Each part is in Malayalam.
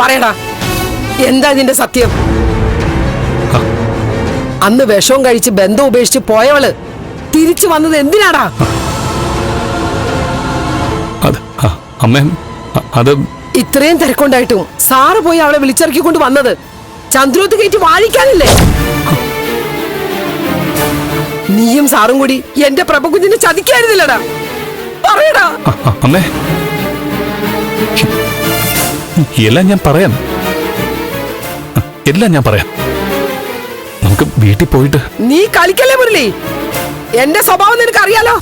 പറയടാ. എന്താ ഇതിന്റെ സത്യം? അന്ന് വിഷവും കഴിച്ച് ബന്ധം ഉപേക്ഷിച്ച് പോയവൾ തിരിച്ചു വന്നത് എന്തിനാടാ? അമ്മേ അത് ഇത്രയും തിരക്കുണ്ടായിട്ടും സാറ് പോയി അവളെ വിളിച്ചിറക്കിക്കൊണ്ട് വന്നത് ചന്ദ്രോത്ത് കയറ്റി വാഴിക്കാനില്ലേ? നീയും സാറും കൂടി എന്റെ പ്രഭകുഞ്ഞിനെ ചതിക്കായിരുന്നില്ലടാ. പറയടാ. അമ്മേ. എല്ലാം ഞാൻ പറയാം. എല്ലാം ഞാൻ പറയാം. നമുക്ക് വീട്ടിൽ പോയിട്ട് നീ കളിക്കല്ലേ മുരളി? എന്റെ സ്വഭാവം നിനക്ക് അറിയാലോ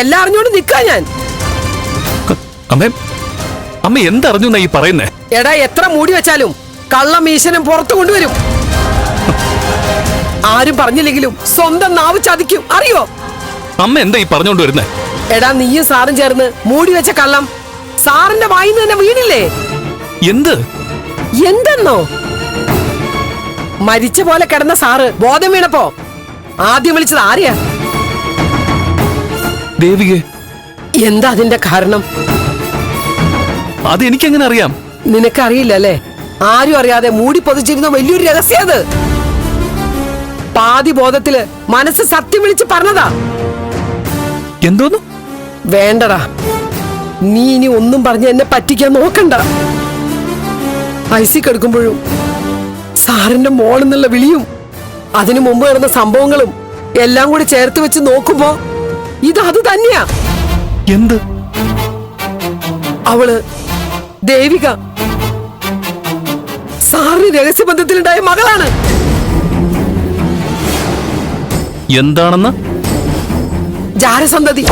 എല്ലാം അറിഞ്ഞോണ്ട് നിക്കാ ഞാൻ. അമ്മേ അമ്മ എന്തറിഞ്ഞു എന്നാ ഈ പറയുന്നേ? എടാ എത്ര മൂടി വെച്ചാലും കള്ള ഈശനും പുറത്തു കൊണ്ടുവരും. ആരും പറഞ്ഞില്ലെങ്കിലും സ്വന്തം നാവ് ചതിക്കും. അറിയോ? അമ്മ എന്താ ഈ പറഞ്ഞുകൊണ്ട് വരുന്നേ? എടാ നീയും സാറും ചേർന്ന് മൂടി വെച്ച കള്ളം സാറിന്റെ വായിന്ന് തന്നെ വീണില്ലേ? എന്ത്? എന്തെന്നോ? മരിച്ച പോലെ കിടന്ന സാറ് ബോധം വീണപ്പോ? ആദ്യം വിളിച്ചത് ആരെയാ? ദേവിക. എന്താ അതിന്റെ കാരണം? അത് എനിക്കെങ്ങനെ അറിയാം? നിനക്കറിയില്ല അല്ലേ? ആരും അറിയാതെ മൂടി പൊതിച്ചിരുന്ന വലിയൊരു രഹസ്യം അത്. പാതി ബോധത്തിൽ മനസ്സ് സത്യം വിളിച്ച് പറഞ്ഞതാ. എന്തോന്നു? വേണ്ടടാ. നീ ഇനി ഒന്നും പറഞ്ഞ് എന്നെ പറ്റിക്കാൻ നോക്കണ്ട. ഐസി കെടുക്കുമ്പോഴും സാറിന്റെ മോളെന്നുള്ള വിളിയും അതിനു മുമ്പ് നടന്ന സംഭവങ്ങളും എല്ലാം കൂടി ചേർത്ത് വെച്ച് നോക്കുമ്പോ ഇത് അത് തന്നെയാ. എന്ത്? അവൾ ദേവിക സാറിന് രഹസ്യബന്ധത്തിലുണ്ടായ മകളാണ്. എന്താണെന്ന്? ജാരസന്തതി.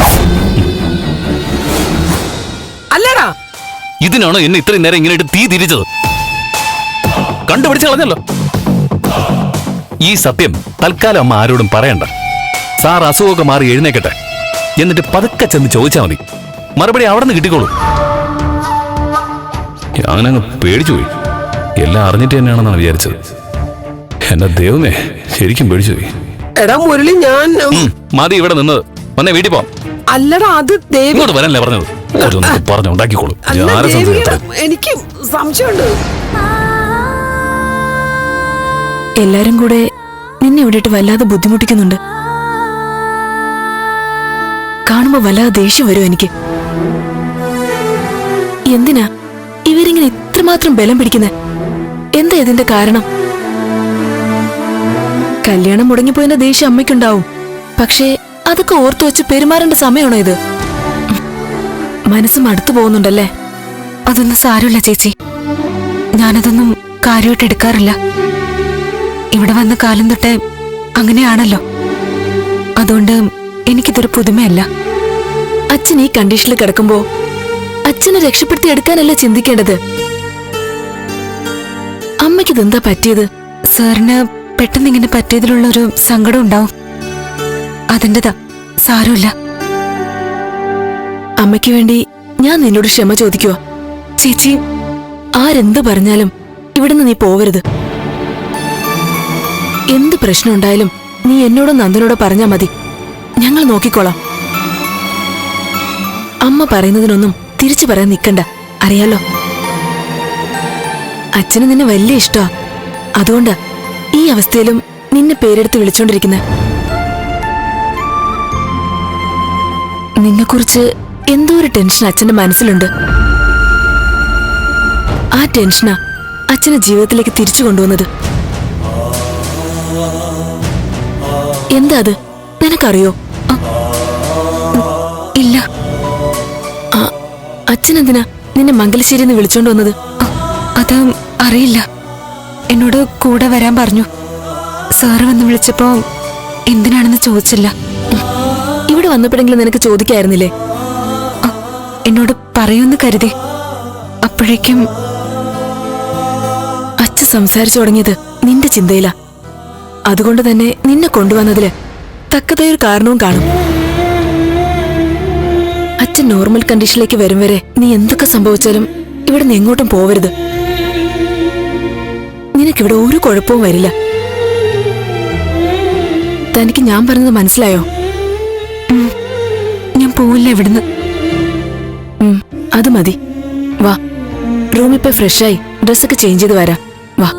അല്ലടാ. ഇതിനാണോ എന്നെ ഇത്രയും നേരം ഇങ്ങനെ തീ തിരിച്ചത്? കണ്ടുപിടിച്ച് കളഞ്ഞല്ലോ. ഈ സത്യം തൽക്കാലം അമ്മ ആരോടും പറയണ്ട. സാർ അസുഖമൊക്കെ മാറി എഴുന്നേക്കട്ടെ. എന്നിട്ട് പതുക്കെ ചെന്ന് ചോദിച്ചാൽ മതി. മറുപടി അവിടെ നിന്ന് കിട്ടിക്കോളൂ. ഞാനങ്ങ് പേടിച്ചു പോയി. എല്ലാം അറിഞ്ഞിട്ട് തന്നെയാണെന്നാണ് വിചാരിച്ചത്. എന്റെ ദൈവമേ ശരിക്കും പേടിച്ചു പോയി. എടാ മുരളി ഞാൻ മതി ഇവിടെ നിന്നത് വന്നേ വീട്ടിൽ പോ. അല്ലടാ അത് ദേവി ഇങ്ങോട്ട് വരാനല്ലേ പറഞ്ഞത്? ഓരോന്നൊക്കെ പറഞ്ഞു ഉണ്ടാക്കിക്കോളും. എനിക്ക് സംശയമുണ്ട്. എല്ലാരും കൂടെ നിന്നെ ഇവിടെയിട്ട് വല്ലാതെ ബുദ്ധിമുട്ടിക്കുന്നുണ്ട്. കാണുമ്പോ വല്ലാതെ ദേഷ്യം വരും എനിക്ക്. എന്തിനാ ഇവരിങ്ങനെ ഇത്രമാത്രം ബലം പിടിക്കുന്നെ? എന്താ ഇതിന്റെ കാരണം? കല്യാണം മുടങ്ങിപ്പോയതിന്റെ ദേഷ്യം അമ്മയ്ക്കുണ്ടാവും. പക്ഷേ അതൊക്കെ ഓർത്തു വെച്ച് പെരുമാറേണ്ട സമയമാണോ ഇത്? മനസ്സ് മടുത്തു പോകുന്നുണ്ടല്ലേ? അതൊന്നും സാരമില്ല ചേച്ചി. ഞാനതൊന്നും കാര്യമായിട്ട് എടുക്കാറില്ല. ഇവിടെ വന്ന കാലം തൊട്ടേ അങ്ങനെയാണല്ലോ. അതുകൊണ്ട് എനിക്കിതൊരു പുതുമയല്ല. അച്ഛൻ ഈ കണ്ടീഷനിൽ കിടക്കുമ്പോ അച്ഛനെ രക്ഷപ്പെടുത്തി എടുക്കാനല്ല ചിന്തിക്കേണ്ടത്? അമ്മയ്ക്ക് ഇതെന്താ പറ്റിയത്? സാറിന് പെട്ടെന്ന് ഇങ്ങനെ പറ്റിയതിലുള്ള ഒരു സങ്കടം ഉണ്ടാവും. അതിന്റെതാ. സാരമില്ല. അമ്മയ്ക്ക് വേണ്ടി ഞാൻ നിന്നോട് ക്ഷമ ചോദിക്കുക ചേച്ചി ആരെന്ത് പറഞ്ഞാലും ഇവിടുന്ന് നീ പോവരുത്. എന്ത് പ്രശ്നം ഉണ്ടായാലും നീ എന്നോടോ നന്ദനോടോ പറഞ്ഞാ മതി. ഞങ്ങൾ നോക്കിക്കോളാം. അമ്മ പറയുന്നതിനൊന്നും തിരിച്ചു പറയാൻ നിൽക്കണ്ട. അറിയാലോ? അച്ഛന് നിന്നെ വലിയ ഇഷ്ടാ അതുകൊണ്ട് ഈ അവസ്ഥയിലും നിന്നെ പേരെടുത്ത് വിളിച്ചോണ്ടിരിക്കുന്നെ. നിന്നെക്കുറിച്ച് എന്തോ ഒരു ടെൻഷൻ അച്ഛന്റെ മനസ്സിലുണ്ട്. ആ ടെൻഷനാ അച്ഛനെ ജീവിതത്തിലേക്ക് തിരിച്ചു കൊണ്ടുവന്നത്. എന്താ അത് നിനക്കറിയോ ഇല്ല. അച്ഛനെന്തിനാ നിന്നെ മംഗലശ്ശേരി എന്ന് വിളിച്ചോണ്ട് വന്നത്? അത് അറിയില്ല. എന്നോട് കൂടെ വരാൻ പറഞ്ഞു. സാറ് വന്ന് വിളിച്ചപ്പോ എന്തിനാണെന്ന് ചോദിച്ചില്ല. ഇവിടെ വന്നപ്പോഴെങ്കിലും നിനക്ക് ചോദിക്കായിരുന്നില്ലേ? എന്നോട് പറയുമെന്ന് കരുതി. അപ്പോഴേക്കും അച്ഛൻ സംസാരിച്ചു തുടങ്ങിയത് നിന്റെ ചിന്തയില. അതുകൊണ്ട് തന്നെ നിന്നെ കൊണ്ടുവന്നതിൽ തക്കതായൊരു കാരണവും കാണും. അച്ഛൻ നോർമൽ കണ്ടീഷനിലേക്ക് വരും വരെ നീ എന്തൊക്കെ സംഭവിച്ചാലും ഇവിടെ നിന്ന് എങ്ങോട്ടും പോവരുത്. നിനക്കിവിടെ ഒരു കുഴപ്പവും വരില്ല. തനിക്ക് ഞാൻ പറഞ്ഞത് മനസ്സിലായോ? ഞാൻ പോവില്ല ഇവിടുന്ന്. അത് മതി. വാ. റൂമിൽ പോയി ഫ്രഷായി. ഡ്രസ്സൊക്കെ ചേഞ്ച് ചെയ്ത് വരാം. വാ.